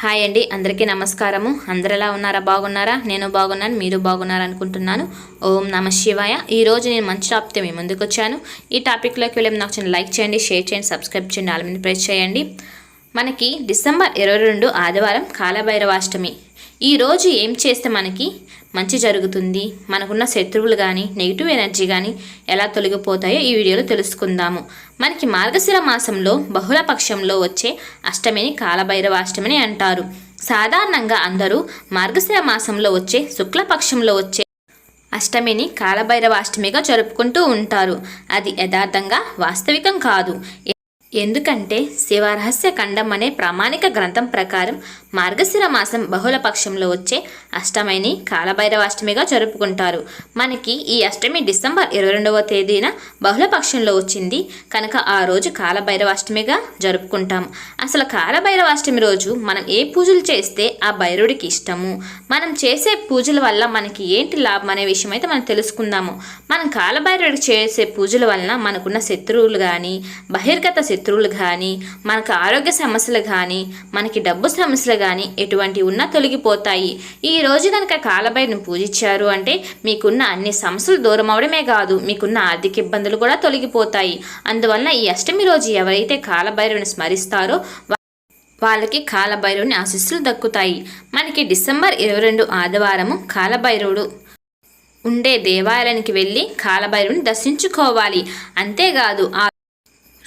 Hi అండి అందరికీ నమస్కారము. అందరిలా ఉన్నారా? బాగున్నారా? నేను బాగున్నాను మీరు బాగున్నారా అనుకుంటున్నాను ఓం నమ శివాయ. ఈరోజు నేను మంచి టాపిక్తో మీ ముందుకు వచ్చాను. ఈ టాపిక్లోకి వెళ్ళి నాకు చిన్న లైక్ చేయండి షేర్ చేయండి సబ్స్క్రైబ్ చేయండి ఆల్ ప్రెస్ చేయండి. మనకి డిసెంబర్ ఇరవై రెండు ఆదివారం కాలభైరవాష్టమి. ఈ రోజు ఏం చేస్తే మనకి మంచి జరుగుతుంది? మనకున్న శత్రువులు కానీ నెగిటివ్ ఎనర్జీ కానీ ఎలా తొలగిపోతాయో ఈ వీడియోలో తెలుసుకుందాము. మనకి మార్గశిర మాసంలో బహుళ పక్షంలో వచ్చే అష్టమిని కాలభైరవాష్టమిని అంటారు. సాధారణంగా అందరూ మార్గశిర మాసంలో వచ్చే శుక్లపక్షంలో వచ్చే అష్టమిని కాలభైరవాష్టమిగా జరుపుకుంటూ ఉంటారు. అది యథార్థంగా వాస్తవికం కాదు. ఎందుకంటే శివరహస్య ఖండం అనే ప్రామాణిక గ్రంథం ప్రకారం మార్గశిర మాసం బహుళ పక్షంలో వచ్చే అష్టమిని కాలభైరవాష్టమిగా జరుపుకుంటారు. మనకి ఈ అష్టమి డిసెంబర్ ఇరవై రెండవ తేదీన బహుళ పక్షంలో వచ్చింది. కనుక ఆ రోజు కాలభైరవాష్టమిగా జరుపుకుంటాం. అసలు కాలభైరవాష్టమి రోజు మనం ఏ పూజలు చేస్తే ఆ భైరుడికి ఇష్టము? మనం చేసే పూజల వల్ల మనకి ఏంటి లాభం అనే విషయం అయితే మనం తెలుసుకుందాము. మనం కాలభైరుడికి చేసే పూజల వలన మనకున్న శత్రువులు కానీ బహిర్గత శత్రువులు కానీ మనకు ఆరోగ్య సమస్యలు కానీ మనకి డబ్బు సమస్యలు కానీ ఎటువంటి ఉన్నా తొలగిపోతాయి. ఈ రోజు కనుక కాలభైరుని పూజించారు అంటే మీకున్న అన్ని సమస్యలు దూరం అవడమే కాదు. మీకున్న ఆర్థిక ఇబ్బందులు కూడా తొలగిపోతాయి. అందువలన ఈ అష్టమి రోజు ఎవరైతే కాలభైరుని స్మరిస్తారో వాళ్ళకి కాలభైరవుని ఆశీస్సులు దక్కుతాయి. మనకి డిసెంబర్ ఇరవై రెండు ఆదివారము కాలభైరవుడు ఉండే దేవాలయానికి వెళ్ళి కాలభైరవుని దర్శించుకోవాలి. అంతేకాదు ఆ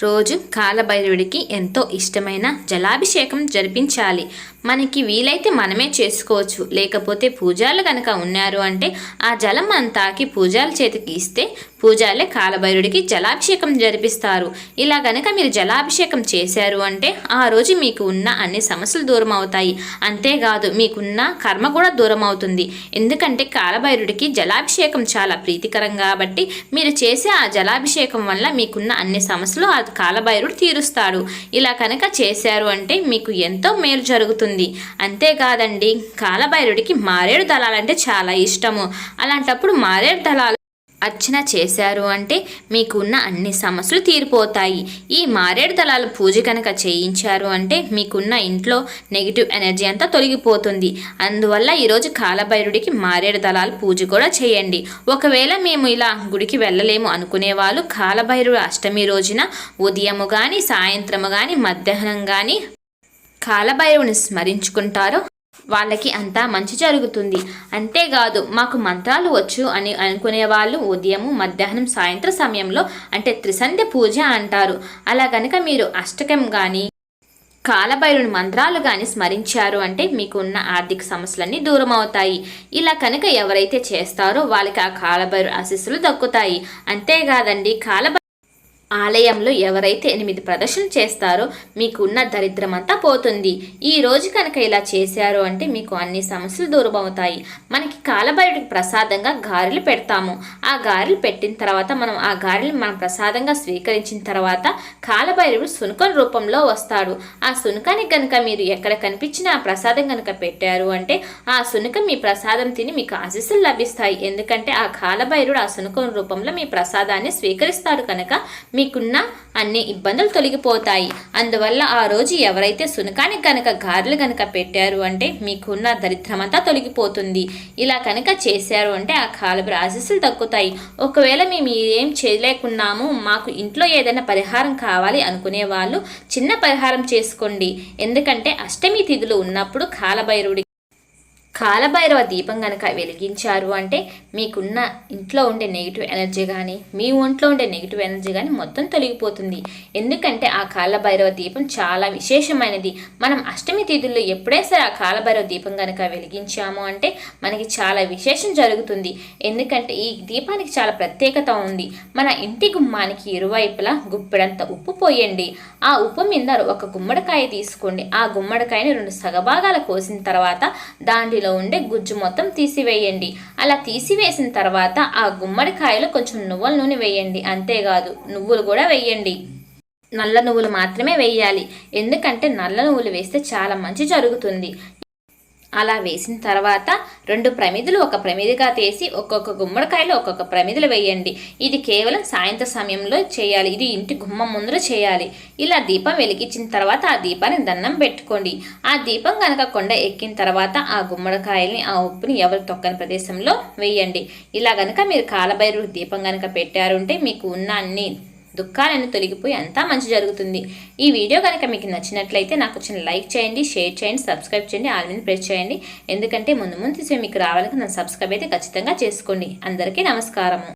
రోజు కాలభైరవుడికి ఎంతో ఇష్టమైన జలాభిషేకం జరిపించాలి. మనకి వీలైతే మనమే చేసుకోవచ్చు. లేకపోతే పూజాలు కనుక ఉన్నారు అంటే ఆ జలం మనం తాకి పూజాల చేతికి ఇస్తే పూజాలే కాలభైరుడికి జలాభిషేకం జరిపిస్తారు. ఇలా గనక మీరు జలాభిషేకం చేశారు అంటే ఆ రోజు మీకు ఉన్న అన్ని సమస్యలు దూరం అవుతాయి. అంతేకాదు మీకున్న కర్మ కూడా దూరం అవుతుంది. ఎందుకంటే కాలభైరుడికి జలాభిషేకం చాలా ప్రీతికరం కాబట్టి మీరు చేసే ఆ జలాభిషేకం వల్ల మీకున్న అన్ని సమస్యలు ఆ కాలభైరుడు తీరుస్తాడు. ఇలా కనుక చేశారు అంటే మీకు ఎంతో మేలు జరుగుతుంది. అంతేకాదండి కాలభైరుడికి మారేడు దళాలంటే చాలా ఇష్టము. అలాంటప్పుడు మారేడు దళాలు అర్చన చేశారు అంటే మీకున్న అన్ని సమస్యలు తీరిపోతాయి. ఈ మారేడు దళాల పూజ కనుక చేయించారు అంటే మీకున్న ఇంట్లో నెగిటివ్ ఎనర్జీ అంతా తొలగిపోతుంది. అందువల్ల ఈరోజు కాలభైరుడికి మారేడు దళాల పూజ కూడా చేయండి. ఒకవేళ మేము ఇలా గుడికి వెళ్ళలేము అనుకునే వాళ్ళు కాలభైరుడు అష్టమి రోజున ఉదయము కానీ సాయంత్రము కానీ మధ్యాహ్నం కానీ కాలభైరవుని స్మరించుకుంటారో. వాళ్ళకి అంతా మంచి జరుగుతుంది. అంతేకాదు మాకు మంత్రాలు వచ్చు అని అనుకునే వాళ్ళు ఉదయం మధ్యాహ్నం సాయంత్రం సమయంలో అంటే త్రిసంధ్య పూజ అంటారు. అలా కనుక మీరు అష్టకం కానీ కాలభైరుని మంత్రాలు కానీ స్మరించారు అంటే మీకున్న ఆర్థిక సమస్యలన్నీ దూరం అవుతాయి ఇలా కనుక ఎవరైతే చేస్తారో వాళ్ళకి ఆ కాలభైరు ఆశీస్సులు దక్కుతాయి. అంతేకాదండి కాలభై ఆలయంలో ఎవరైతే ఎనిమిది ప్రదర్శనలు చేస్తారో మీకున్న దరిద్రం అంతా పోతుంది. ఈ రోజు కనుక ఇలా చేశారు అంటే మీకు అన్ని సమస్యలు దూరం అవుతాయి మనకి కాలభైరుడికి ప్రసాదంగా గారెలు పెడతాము. ఆ గారెలు పెట్టిన తర్వాత మనం ఆ గారెలు మనం ప్రసాదంగా స్వీకరించిన తర్వాత కాలభైరుడు సునకం రూపంలో వస్తాడు. ఆ సునకానికి కనుక మీరు ఎక్కడ కనిపించిన ఆ ప్రసాదం కనుక పెట్టారు అంటే ఆ సునకం మీ ప్రసాదం తిని మీకు ఆశీస్సులు లభిస్తాయి. ఎందుకంటే ఆ కాలభైరుడు ఆ సునకం రూపంలో మీ ప్రసాదాన్ని స్వీకరిస్తాడు కనుక మీకున్న అన్ని ఇబ్బందులు తొలగిపోతాయి. అందువల్ల ఆ రోజు ఎవరైతే సునకానికి కనుక గారెలు కనుక పెట్టారు అంటే మీకున్న దరిద్రమంతా తొలగిపోతుంది. ఇలా కనుక చేశారు అంటే ఆ కాలపు ఆశీస్సులు తగ్గుతాయి. ఒకవేళ మేము ఏం చేయలేకున్నాము మాకు ఇంట్లో ఏదైనా పరిహారం కావాలి అనుకునే వాళ్ళు చిన్న పరిహారం చేసుకోండి. ఎందుకంటే అష్టమి తిథులు ఉన్నప్పుడు కాలభైరుడి కాలభైరవ దీపం కనుక వెలిగించారు అంటే మీకున్న ఇంట్లో ఉండే నెగిటివ్ ఎనర్జీ కానీ మీ ఒంట్లో ఉండే నెగిటివ్ ఎనర్జీ కానీ మొత్తం తొలగిపోతుంది. ఎందుకంటే ఆ కాలభైరవ దీపం చాలా విశేషమైనది. మనం అష్టమి తిథుల్లో ఎప్పుడే సరే ఆ కాలభైరవ దీపం కనుక వెలిగించాము అంటే మనకి చాలా విశేషం జరుగుతుంది. ఎందుకంటే ఈ దీపానికి చాలా ప్రత్యేకత ఉంది. మన ఇంటి గుమ్మానికి ఇరువైపులా గుప్పెడంత ఉప్పు పోయండి. ఆ ఉప్పు మీద ఒక గుమ్మడికాయ తీసుకోండి. ఆ గుమ్మడికాయని రెండు సగభాగాలు కోసిన తర్వాత దాంట్లో ఉండే గుజ్జు మొత్తం తీసివేయండి. అలా తీసివేసిన తర్వాత ఆ గుమ్మడికాయలో కొంచెం నువ్వుల నూనె వేయండి. అంతేకాదు నువ్వులు కూడా వేయండి. నల్ల నువ్వులు మాత్రమే వేయాలి. ఎందుకంటే నల్ల నువ్వులు వేస్తే చాలా మంచి జరుగుతుంది. అలా వేసిన తర్వాత రెండు ప్రమిదలు ఒక ప్రమిదిగా తీసి ఒక్కొక్క గుమ్మడికాయలో ఒక్కొక్క ప్రమిదలు వేయండి. ఇది కేవలం సాయంత్రం సమయంలో చేయాలి. ఇది ఇంటి గుమ్మం ముందర చేయాలి. ఇలా దీపం వెలిగించిన తర్వాత ఆ దీపాన్ని దండం పెట్టుకోండి. ఆ దీపం కనుక కొండ ఎక్కిన తర్వాత ఆ గుమ్మడికాయల్ని ఆ ఉప్పుని ఎవరు తొక్కని ప్రదేశంలో వేయండి. ఇలా కనుక మీరు కాలభైరు దీపం కనుక పెట్టారుంటే మీకు ఉన్న అన్ని దుఃఖాలన్నీ తొలగిపోయి అంతా మంచి జరుగుతుంది. ఈ వీడియో కనుక మీకు నచ్చినట్లయితే నాకు చిన్న లైక్ చేయండి షేర్ చేయండి సబ్స్క్రైబ్ చేయండి ఆల్ మీద ప్రెస్ చేయండి. ఎందుకంటే ముందు ముందు తీసే మీకు రావాలని నన్ను సబ్స్క్రైబ్ అయితే ఖచ్చితంగా చేసుకోండి. అందరికీ నమస్కారము.